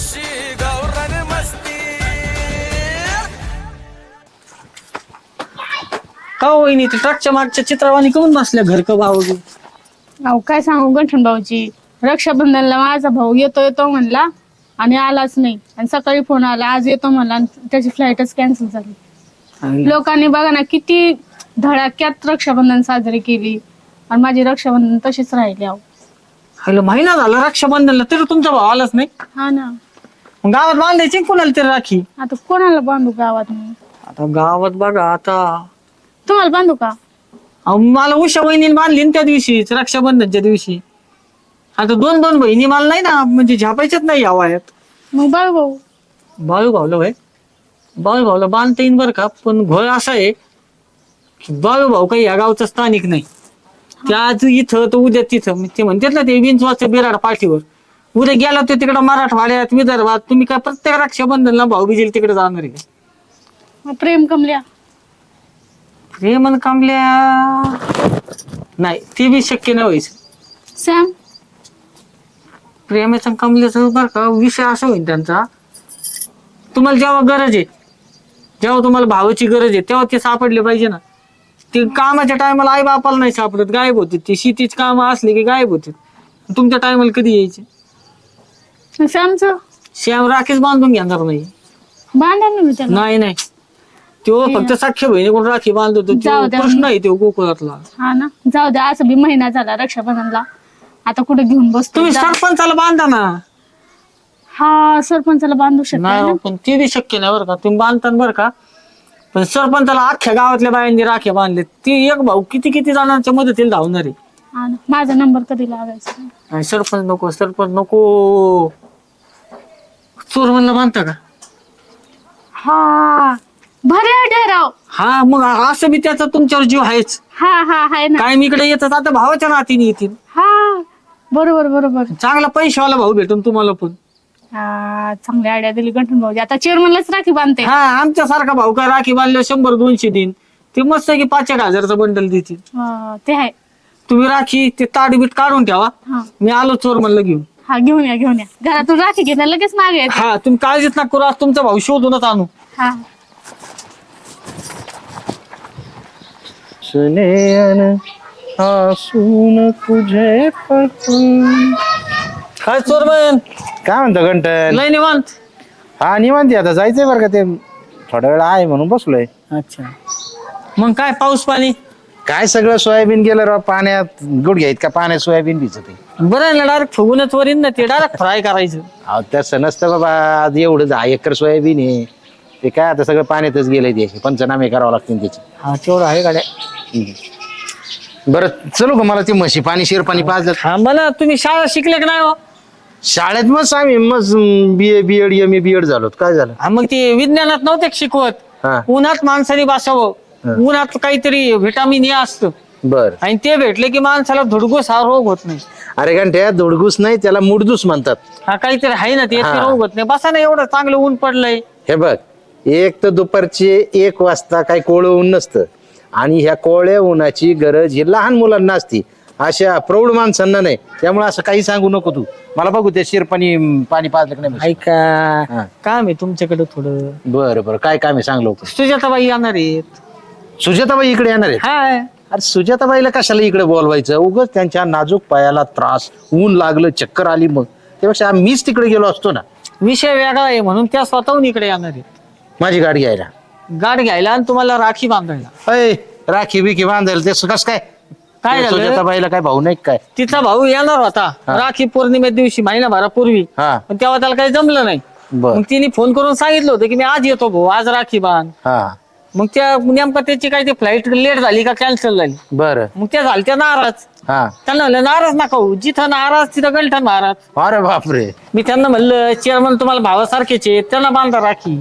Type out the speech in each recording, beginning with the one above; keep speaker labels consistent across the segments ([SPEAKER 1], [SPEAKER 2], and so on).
[SPEAKER 1] अशी गावरान मस्ती.
[SPEAKER 2] का हो वहिनी ते ट्रकच्या मागच्या चित्रवाणी करून बसल्या घर का भाऊ
[SPEAKER 3] अहो काय सांगू गंठन भाऊची रक्षाबंधनला माझा भाऊ येतो येतो म्हणला आणि आलाच नाही. आणि सकाळी फोन आला आज येतो म्हणला आणि त्याची फ्लाईटच कॅन्सल झाली. लोकांनी बघा ना किती धडाक्यात रक्षाबंधन साजरी केली. आणि माझी रक्षाबंधन तशीच राहिली अहो.
[SPEAKER 2] हॅलो महिना झाला रक्षाबंधनला तरी तुमचा भाव आलाच नाही.
[SPEAKER 3] हा ना.
[SPEAKER 2] मग गावात बांधायची कोणाला तरी राखी?
[SPEAKER 3] आता कोणाला बांधू गावात मी?
[SPEAKER 2] आता गावात बघा आता.
[SPEAKER 3] तुम्हाला बांधू का?
[SPEAKER 2] अहो, मला उषा वहिनीने बांधली ना त्या दिवशीच रक्षाबंधनच्या दिवशी. आता दोन दोन बहिणी मला नाही ना म्हणजे झापायच्याच नाही या वयात.
[SPEAKER 3] मग बाळू भाऊ
[SPEAKER 2] बाळू भाऊला भाई बाळू भाऊला बांधता येईन बरं का पण घोळ असा आहे की बाळू भाऊ काही या गावचा स्थानिक नाही. ते आज इथं तर उद्या तिथं मग ते म्हणतात ना ते विंचवाचं बिराड पाठीवर. उद्या गेला तो तिकडं मराठवाड्यात विदर्भात. तुम्ही काय प्रत्येक रक्षाबंधनला भाऊ बिजेल तिकडे जाणार आहे का?
[SPEAKER 3] मग प्रेम कमल्या.
[SPEAKER 2] प्रेमन कांबल्या नाही ते बी शक्य नाही व्हायचं.
[SPEAKER 3] सॅम?
[SPEAKER 2] प्रेमाचं कमल्याचं बरं का विषय असा होईल त्यांचा. तुम्हाला जेव्हा गरज आहे जेव्हा तुम्हाला भावाची गरज आहे तेव्हा ते सापडले पाहिजे ना. ते कामाच्या टायमाला आई बापाला नाही सापडत गायब होते. ते शेतीच काम असले की गायब होते. तुमच्या टायमाला कधी यायचे?
[SPEAKER 3] सॅमचं
[SPEAKER 2] श्याम राखीच बांधून घेणार नाही.
[SPEAKER 3] बांधा ना मी त्याला
[SPEAKER 2] नाही नाही. तो फक्त साख्य बहिणी कोण राखी बांधतो
[SPEAKER 3] जाऊ द्या.
[SPEAKER 2] प्रश्न आहे तो गोकुळातला.
[SPEAKER 3] हा ना? जाऊ द्या असं बी महिना झाला रक्षाबंधनला. आता कुठे घेऊन बसतो
[SPEAKER 2] तुम्ही. सरपंचाला बांधा ना.
[SPEAKER 3] हा सरपंचाला बांधू शकतो
[SPEAKER 2] नाही हो, पण ते बी शक्य नाही बरं का. तुम्ही बांधता बरं का. पण सरपंचाला अख्ख्या गावातल्या बायांनी राखे बांधले. ती एक भाऊ किती किती जणांच्या मदतीला धावणार. आहे
[SPEAKER 3] माझा नंबर कधी लागायचा
[SPEAKER 2] आणि सरपंच नको सरपंच नको. चोर म्हणलं बांधता का?
[SPEAKER 3] हा. भरे डेराव
[SPEAKER 2] हा मग असं बी त्याचा तुमच्यावर जीव आहेच.
[SPEAKER 3] हा हा हाय ना.
[SPEAKER 2] काय मी इकडे येतात आता भावाच्या नातीने येतील.
[SPEAKER 3] हा बरोबर बरोबर.
[SPEAKER 2] चांगला पैशावाला भाऊ भेटून तुम्हाला पण.
[SPEAKER 3] हा चांगली आयडिया दिली गंठन भाऊजी. आता चेअरमनलाच राखी बांधते.
[SPEAKER 2] हा आमच्या सारखा भाऊ काय राखी बांधले शंभर दोनशे दिन ते मस्त की पाच एक हजारचं बंडल देतील.
[SPEAKER 3] हा, ते आहे.
[SPEAKER 2] तुम्ही राखी ते ताट बीट काढून ठेवा.
[SPEAKER 3] हा.
[SPEAKER 2] मी आलो चोर म्हणलं घेऊन.
[SPEAKER 3] हा घेऊन या घेऊन या. घरातून राखी घेणार लगेच मागे येते.
[SPEAKER 2] हा तुम्ही काळजीच ना करू आज तुमचा भाऊ शोधूनच आणू.
[SPEAKER 3] हा.
[SPEAKER 4] सुनेन आसून तुझे पटून.
[SPEAKER 2] काय चोर बन
[SPEAKER 4] काय म्हणतो घंटन
[SPEAKER 2] लय निवांत.
[SPEAKER 4] हा निवांती आता जायचंय बरं का ते. थोडा वेळ आहे म्हणून बसलोय.
[SPEAKER 2] अच्छा. मग काय पाऊस पाणी?
[SPEAKER 4] काय सगळं सोयाबीन गेलं राव पाण्यात? गुडघ्या इतका पाण्यात सोयाबीन भिजते
[SPEAKER 2] बरं आहे ना डायरेक्ट फुगूनच वरीन ना ते डायरेक्ट फ्राय करायचं.
[SPEAKER 4] अहो तसं नसतं बाबा आज एवढं दहा एकर सोयाबीन आहे. ते काय आता सगळं पाण्यातच गेलंय ते. पंचनामे करावं लागतील त्याचे.
[SPEAKER 2] हा तेवढं आहे गाड्या.
[SPEAKER 4] बरं चलू का मला ती म्हशी पाणी शिर पाणी पाजलं?
[SPEAKER 2] हा मला तुम्ही शाळा शिकले का नाही हो?
[SPEAKER 4] शाळेत मग आम्ही मग B A B Ed M A B Ed झालो. काय झालं?
[SPEAKER 2] हा मग ते विज्ञानात नव्हते का शिकवत?
[SPEAKER 4] हा.
[SPEAKER 2] उन्हात माणसाने बसावं. उन्हात काहीतरी व्हिटामिन ए असतं.
[SPEAKER 4] बर.
[SPEAKER 2] आणि ते भेटले की माणसाला धुडगूस हा रोग होत नाही.
[SPEAKER 4] अरे घंट्या धुडगूस नाही त्याला मुडदूस म्हणतात.
[SPEAKER 2] हा काहीतरी आहे ना ते ते
[SPEAKER 4] हा.
[SPEAKER 2] रोग होत नाही. बसा ना एवढं चांगलं ऊन पडलंय.
[SPEAKER 4] हे बघ एक तर दुपारचे एक वाजता काही कोवळं ऊन नसतं. आणि ह्या कोवळ्या उन्हाची गरज ही लहान मुलांना असती. अशा प्रौढ माणसांना नाही. त्यामुळे असं काही सांगू नको तू. मला बघू ते शिरपाणी पाणी पाजलं का नाही हा.
[SPEAKER 2] ऐका काम आहे तुमच्याकडे थोडं.
[SPEAKER 4] बरं बरं. काय काम आहे सांग लवकर.
[SPEAKER 2] सुजाताबाई येणार आहेत.
[SPEAKER 4] सुजाताबाई इकडे येणार आहे
[SPEAKER 2] हाय.
[SPEAKER 4] अरे सुजाताबाईला कशाला इकडे बोलवायचं? उगच त्यांच्या नाजूक पायाला त्रास ऊन लागलं चक्कर आली मग. त्यापेक्षा मीच तिकडे गेलो असतो ना.
[SPEAKER 2] विषय वेगळा आहे म्हणून त्या स्वतःहून इकडे येणार आहेत.
[SPEAKER 4] माझी गाडी घ्यायला.
[SPEAKER 2] गाठ घ्यायला आणि तुम्हाला राखी बांधायला.
[SPEAKER 4] अय राखी बिखी बांधायला ते कस काय?
[SPEAKER 2] काय झालं?
[SPEAKER 4] सुजाताबाईला काय भाऊ नाही काय?
[SPEAKER 2] तिचा भाऊ येणार होता.
[SPEAKER 4] हा.
[SPEAKER 2] राखी पौर्णिमे दिवशी महिनाभरापूर्वी.
[SPEAKER 4] हा.
[SPEAKER 2] पण तेव्हा त्याला काही जमलं नाही.
[SPEAKER 4] बर.
[SPEAKER 2] मग तिने फोन करून सांगितलं होतं की मी आज येतो भाऊ आज राखी बांध.
[SPEAKER 4] हा.
[SPEAKER 2] मग त्या नेमका त्याची काही ती फ्लाईट लेट झाली का कॅन्सल झाली?
[SPEAKER 4] बर.
[SPEAKER 2] मग त्या झाल्या त्या नाराज.
[SPEAKER 4] हा.
[SPEAKER 2] त्यांना म्हणलं नाराज नका होऊ. जिथं नाराज तिथं गंठन महाराज
[SPEAKER 4] अरे बापरे.
[SPEAKER 2] मी त्यांना म्हणलं चेअरमन तुम्हाला भावासारखेचे आहेत, त्यांना बांधा राखी.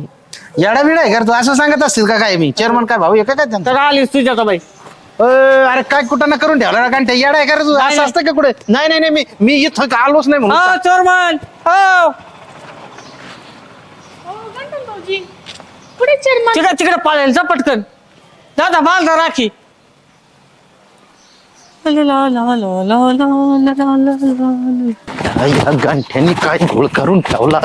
[SPEAKER 4] येडा बिडा आहे का रे तू? असं सांगत असतील का काय मी? चेअरमन काय भाऊ आहे का काय त्यांचा?
[SPEAKER 2] तर आली सुजाताबाई
[SPEAKER 4] अरे काय कुठं ना करून ठेवला कारण ते येडा आहे का रे तू?
[SPEAKER 2] नाही,
[SPEAKER 4] असं असतं का कुठे? नाही नाही नाही मी मी इथं का आलोच नाही म्हणून?
[SPEAKER 2] हो चोरमन हो. तिकडे तिकडे पाळेल जा पटकन. दादा बाल दा
[SPEAKER 4] राखी काय काय घोळ करून ठेवला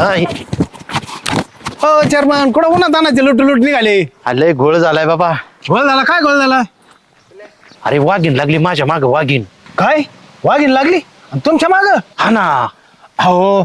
[SPEAKER 5] हो चेअरमन कुठं उन्हा दानाचे लुट लुट निघाले?
[SPEAKER 4] लय घोळ झालाय बाबा.
[SPEAKER 5] गोळ झाला? काय गोळ झाला?
[SPEAKER 4] अरे वाघीण लागली माझ्या माग वाघीन
[SPEAKER 5] काय? वाघीण लागली? आणि तुमच्या माग?
[SPEAKER 4] हा ना.
[SPEAKER 5] हो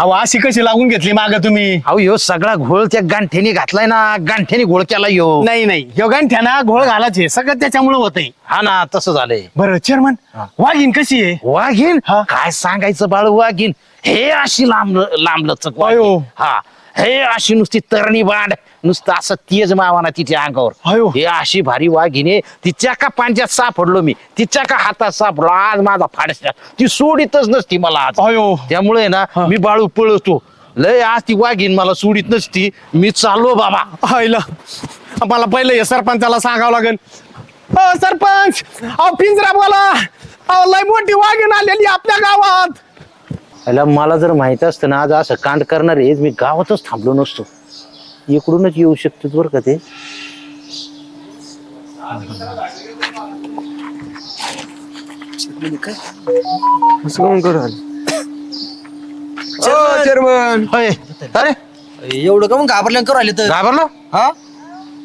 [SPEAKER 5] अहो अशी कशी लागून घेतली माग तुम्ही?
[SPEAKER 4] अहो ह्यो सगळा घोळ त्या गांठ्यानी घातलाय ना गांठ्यानी घोळ केला यो.
[SPEAKER 5] नाही नाही. योगांठ्या ना घोळ घालायचे सगळं त्याच्यामुळे होतंय.
[SPEAKER 4] हा ना तसं झालंय.
[SPEAKER 5] बरं चेअरमन वाघीन कशी आहे?
[SPEAKER 4] वाघीन
[SPEAKER 5] हा.
[SPEAKER 4] काय सांगायचं बाळ वाघीन हे अशी लांब
[SPEAKER 5] अयो.
[SPEAKER 4] वाघीन. हा. हे अशी नुसती तरणी बांड नुसतं असं तेज मावाना तिच्या अंगावर.
[SPEAKER 5] अयो.
[SPEAKER 4] हे अशी भारी वाघिने तिच्या का पांच्यात सापडलो मी? तिच्या का हातात सापडलो आज माझा फाडशा ती सोडीतच नसती मला आज.
[SPEAKER 5] अयो.
[SPEAKER 4] त्यामुळे ना. मी बाळू पळतो. लय आज ती वाघीन मला सोडीत नसती. मी चाललो बाबा.
[SPEAKER 5] मला पहिलं हे सरपंचाला सांगावं लागेल. अ सरपंच अहो पिंजरा बोला अहो लय मोठी वाघीण आलेली आपल्या गावात.
[SPEAKER 4] मला जर माहीत असतं ना आज असं कांड करणार आहे मी गावातच थांबलो नसतो. इकडूनच येऊ शकतो बरं का ते.
[SPEAKER 5] चेअरमन
[SPEAKER 4] होय. अरे!
[SPEAKER 6] एवढं का मग घाबरल्या करू आले तर?
[SPEAKER 4] घाबरलो?
[SPEAKER 6] हा?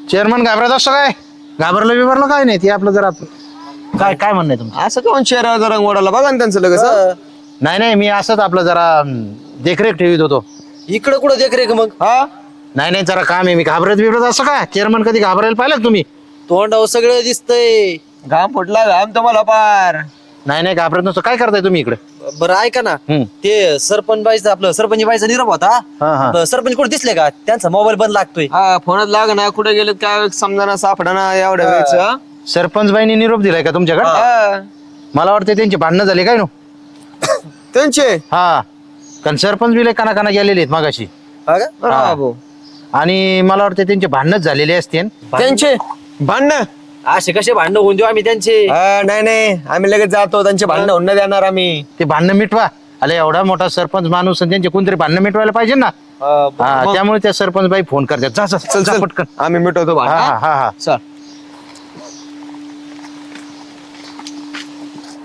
[SPEAKER 4] चेअरमन घाबरत असं काय? घाबरलं बिबरलं काय नाही ते आपलं जरा काय काय म्हणणं आहे तुमचं?
[SPEAKER 6] असं का शहराचा रंग ओढाला बघा ना त्यांचं लगेच
[SPEAKER 4] नाही नाही मी असंच आपलं जरा देखरेख ठेवीत होतो.
[SPEAKER 6] इकडं कुठं देख रे मग? हा?
[SPEAKER 4] नाही नाही जरा काम आहे. मी घाबरत बिबरत असं काय? चेअरमन कधी घाबरायला पाहिलं का तुम्ही?
[SPEAKER 6] तोंडावर सगळं दिसतंय. घाम फुटला घाम तुम्हाला पार
[SPEAKER 4] नाही नाही घाबरत नसतो. काय करताय तुम्ही इकडे?
[SPEAKER 6] बरं ऐका ना.
[SPEAKER 4] हम्म.
[SPEAKER 6] ते सरपंच बाईचं आपलं सरपंच बाईचा निरोप होता.
[SPEAKER 4] हा, हा.
[SPEAKER 6] सरपंच कुठे दिसले का? त्यांचा मोबाईल बंद लागतोय.
[SPEAKER 7] हा फोनात लाग ना कुठे गेले काय? समजा सापडा एवढ्या वेळच
[SPEAKER 4] सरपंच बाईंनी निरोप दिलाय का तुमच्याकडे? मला वाटतं त्यांची भांडणं झाली काय नो?
[SPEAKER 7] त्यांचे?
[SPEAKER 4] हा. कारण सरपंच बी लय काना काना गेलेले आहेत मागाशी.
[SPEAKER 6] हा का?
[SPEAKER 7] बरं
[SPEAKER 4] हा.
[SPEAKER 7] बाबू.
[SPEAKER 4] आणि मला वाटतं त्यांचे भांडणच झालेले असते.
[SPEAKER 7] त्यांचे? भांडण?
[SPEAKER 6] असे कसे भांडण होऊन देऊ आम्ही त्यांचे?
[SPEAKER 7] नाही नाही. आम्ही लगेच जातो. त्यांचे भांडण होऊन नाही देणार आम्ही.
[SPEAKER 4] ते भांडणं मिटवा. अरे एवढा मोठा सरपंच माणूस आणि त्यांचे कोणतरी भांडणं मिटवायला पाहिजे ना?
[SPEAKER 6] हा,
[SPEAKER 4] त्यामुळे त्या सरपंच बाई फोन करतात. जा जा,
[SPEAKER 7] चल
[SPEAKER 4] जा
[SPEAKER 7] चल.
[SPEAKER 4] पटकन.
[SPEAKER 7] आम्ही मिटवतो
[SPEAKER 4] हा
[SPEAKER 7] भांडण.
[SPEAKER 4] हा हा
[SPEAKER 7] चल.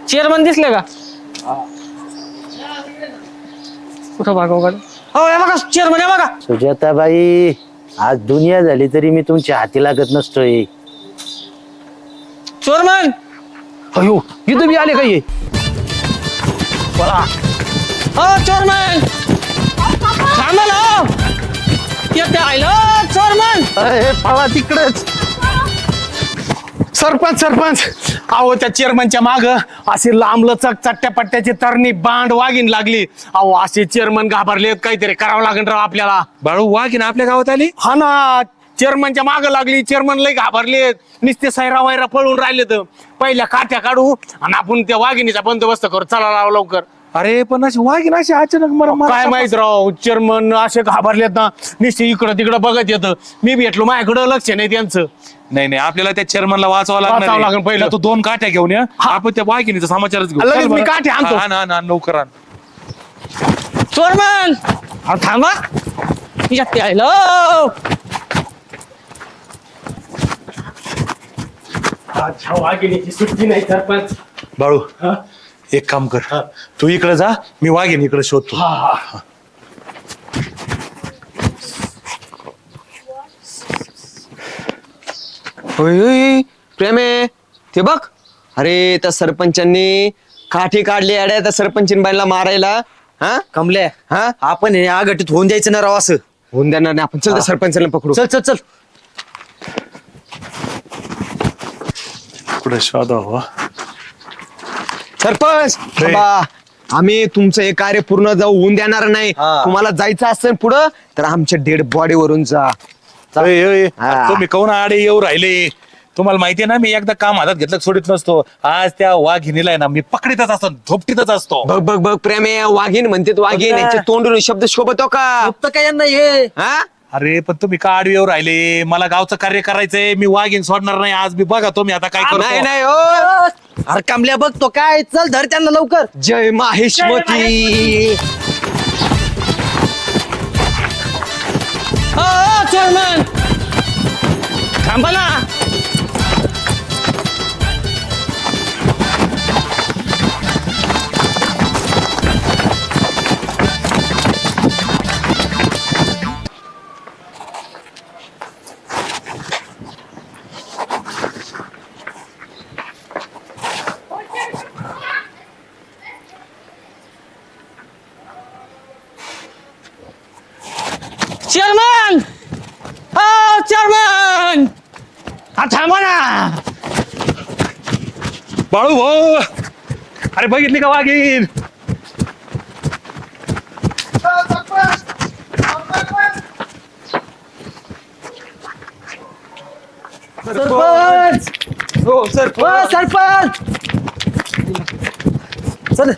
[SPEAKER 2] चेअरमन दिसले का? कुठं गाडी हो हे बघा चेअरमन बघा.
[SPEAKER 4] सुजाताबाई आज दुनिया झाली तरी मी तुमच्या हाती लागत नसतोय.
[SPEAKER 2] चोरमन
[SPEAKER 4] अयो इथं बी आले काही
[SPEAKER 2] हो चोरमन थांबा ना. हो. येते आयलं चोरमन
[SPEAKER 4] अरे पळा तिकडच.
[SPEAKER 5] सरपंच सरपंच. अहो त्या चेअरमनच्या माग अशी लांबलचक चट्ट्या पट्ट्याची तरणी बांड वाघीन लागली. अहो असे चेअरमन घाबरलेत काहीतरी करावं लागेल राव आपल्याला.
[SPEAKER 1] बाळू वाघीन आपल्या गावात आली?
[SPEAKER 5] हा ना चेअरमनच्या माग लागली चेअरमन लय घाबरलेत. नुसते सैरा वैरा पळून राहिलेत. पहिल्या काठ्या काढू आणि आपण त्या वाघिणीचा बंदोबस्त करू. चला राव लवकर.
[SPEAKER 1] अरे पण अशी वाघीन अशी अचानक मर मर-
[SPEAKER 5] काय माहीत राव चेअरमन असे घाबरलेत ना नुसते इकडं तिकडं बघत येतं. मी भेटलो माझ्याकडं लक्ष नाही त्यांचं.
[SPEAKER 1] नाही नाही आपल्याला त्या चेअरमनला लागणार
[SPEAKER 5] वाचावं
[SPEAKER 1] आहे.
[SPEAKER 5] लागेल पहिलं.
[SPEAKER 1] तू दोन काठ्या घेऊन या. आपण त्या वाघिणीचा समाचारच घेऊ.
[SPEAKER 5] लगेच
[SPEAKER 1] चल
[SPEAKER 5] मी
[SPEAKER 1] बरं.
[SPEAKER 5] काठ्या आणतो.
[SPEAKER 1] हा, आण आण आण, लवकर आण.
[SPEAKER 2] चोरमन! अहो, थांबा
[SPEAKER 5] नाही सरपंच.
[SPEAKER 1] बाळू. एक काम कर. तू इकडे जा मी वाघीन इकडे शोधतो.
[SPEAKER 7] होय होय प्रेम आहे ते बघ. अरे त्या सरपंचांनी काठी काढली अड्या त्या सरपंचीन बाईला मारायला. हा?
[SPEAKER 6] कमल्या
[SPEAKER 7] हा?
[SPEAKER 6] आपण हे आगटीत होऊन द्यायचं ना राव असं.
[SPEAKER 7] होऊन देणार नाही. आपण चल त्या सरपंचाला पकडू.
[SPEAKER 6] चल चल चल.
[SPEAKER 1] कुठे शोधा हो
[SPEAKER 7] सरपंच थांबा. आम्ही तुमचं हे कार्य पूर्ण जाऊ होऊन देणार नाही.
[SPEAKER 6] हा.
[SPEAKER 7] तुम्हाला जायचं असेल पुढं तर आमच्या डेड बॉडी वरून जा.
[SPEAKER 1] अय, अय,
[SPEAKER 7] हा.
[SPEAKER 1] तुम्ही काऊन आडे येऊ राहिले? तुम्हाला माहितीये ना मी एकदा काम हातात घेतलं की सोडित नसतो. आज त्या वाघिणीला आहे ना मी पकडीतच असतो झोपटीतच असतो.
[SPEAKER 7] बघ बघ बघ प्रेम आहे वाघीन म्हणते
[SPEAKER 6] ना.
[SPEAKER 7] यांचे तोंडून शब्द शोभतो का?
[SPEAKER 6] फक्त काय यांना हे?
[SPEAKER 7] हा?
[SPEAKER 1] अरे पण तुम्ही का आडवी येऊ राहिले? मला गावचं कार्य करायचंय मी वाघीन सोडणार नाही आज मी बघा तुम्ही आता काय
[SPEAKER 7] नाही
[SPEAKER 1] करतो.
[SPEAKER 7] नाही ओ
[SPEAKER 6] अरे कमल्या बघ तो काय? चल धर त्यांना लवकर.
[SPEAKER 7] जय माहेशमती
[SPEAKER 2] हो चोरमन थांबा ना. हा थांबा ना.
[SPEAKER 1] बाळू भाऊ. अरे बघितली का वाघीन
[SPEAKER 6] सरपंच. हो सरपंच सरपंच. चल.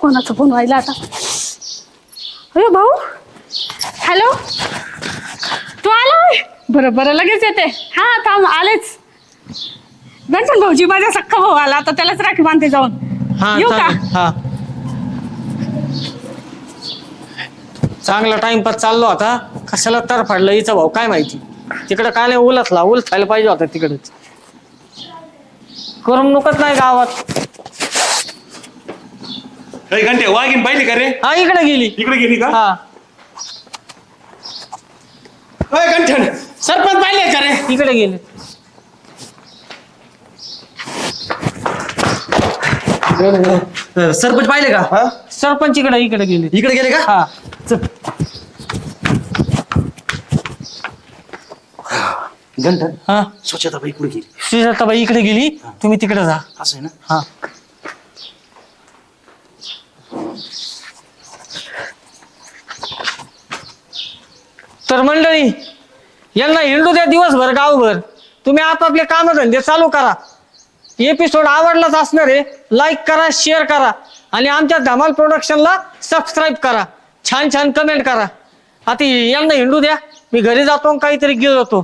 [SPEAKER 3] कोणाचा फोन व्हायला आता? अरे भाऊ. हॅलो. तू आला होय? बरं बरं लगेच येते. हा थांब आलेच. गणपण भाऊजी माझा सख्खा भाऊ आला. आता त्यालाच राखी बांधते जाऊन.
[SPEAKER 2] हा
[SPEAKER 3] येऊ का?
[SPEAKER 2] चालेल. हा. चांगला टाइमपास चाललो आता. कशाला तर फाडलं हिचा भाऊ काय माहिती? तिकडे काय नाही उलटला उलट खायला पाहिजे होता तिकडेच. करमणूकच नाही गावात.
[SPEAKER 1] अरे घंटे वाघीन पाहिली का रे?
[SPEAKER 2] हा इकडे गेली.
[SPEAKER 1] इकडे गेली का?
[SPEAKER 2] हा.
[SPEAKER 5] अय, गंठन सरपंच पाहिले का रे?
[SPEAKER 2] इकडे गेली.
[SPEAKER 6] सरपंच पाहिले का?
[SPEAKER 2] सरपंच इकडे इकडे गेली.
[SPEAKER 6] इकडे गेले का?
[SPEAKER 2] हा.
[SPEAKER 6] घंटन
[SPEAKER 2] हा.
[SPEAKER 6] स्वच्छता बाई कुठे गेली?
[SPEAKER 2] सुजाताबाई इकडे गेली. तुम्ही तिकडे जा.
[SPEAKER 6] असं आहे ना?
[SPEAKER 2] हा. तर मंडळी यांना हिंडू द्या दिवसभर गावभर. तुम्ही आपापले कामधंदे चालू करा. एपिसोड आवडलाच असणार आहे लाईक करा शेअर करा. आणि आमच्या धमाल प्रोडक्शनला सबस्क्राईब करा. छान छान कमेंट करा. आता यांना हिंडू द्या. मी घरी जातो आणि काहीतरी घेऊन जातो